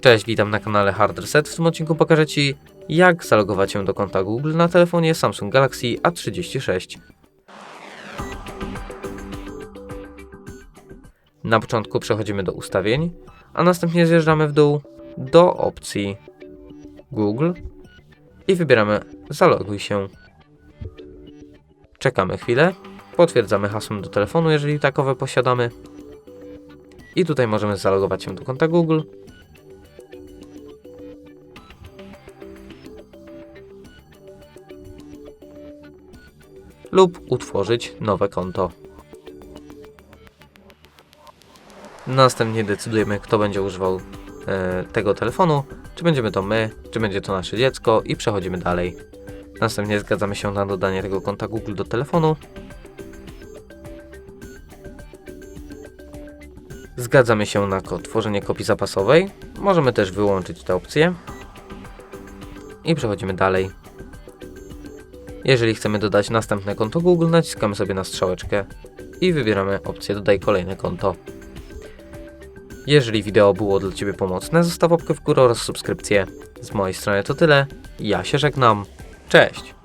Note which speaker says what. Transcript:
Speaker 1: Cześć, witam na kanale Hard Reset. W tym odcinku pokażę Ci, jak zalogować się do konta Google na telefonie Samsung Galaxy A36. Na początku przechodzimy do ustawień, a następnie zjeżdżamy w dół do opcji Google i wybieramy Zaloguj się. Czekamy chwilę, potwierdzamy hasłem do telefonu, jeżeli takowe posiadamy. I tutaj możemy zalogować się do konta Google. Lub utworzyć nowe konto. Następnie decydujemy, kto będzie używał e, tego telefonu, czy będziemy to my, czy będzie to nasze dziecko i przechodzimy dalej. Następnie zgadzamy się na dodanie tego konta Google do telefonu. Zgadzamy się na tworzenie kopii zapasowej. Możemy też wyłączyć tę opcję. I przechodzimy dalej. Jeżeli chcemy dodać następne konto Google, naciskamy sobie na strzałeczkę i wybieramy opcję Dodaj kolejne konto. Jeżeli wideo było dla Ciebie pomocne, zostaw łapkę w górę oraz subskrypcję. Z mojej strony to tyle. Ja się żegnam. Cześć!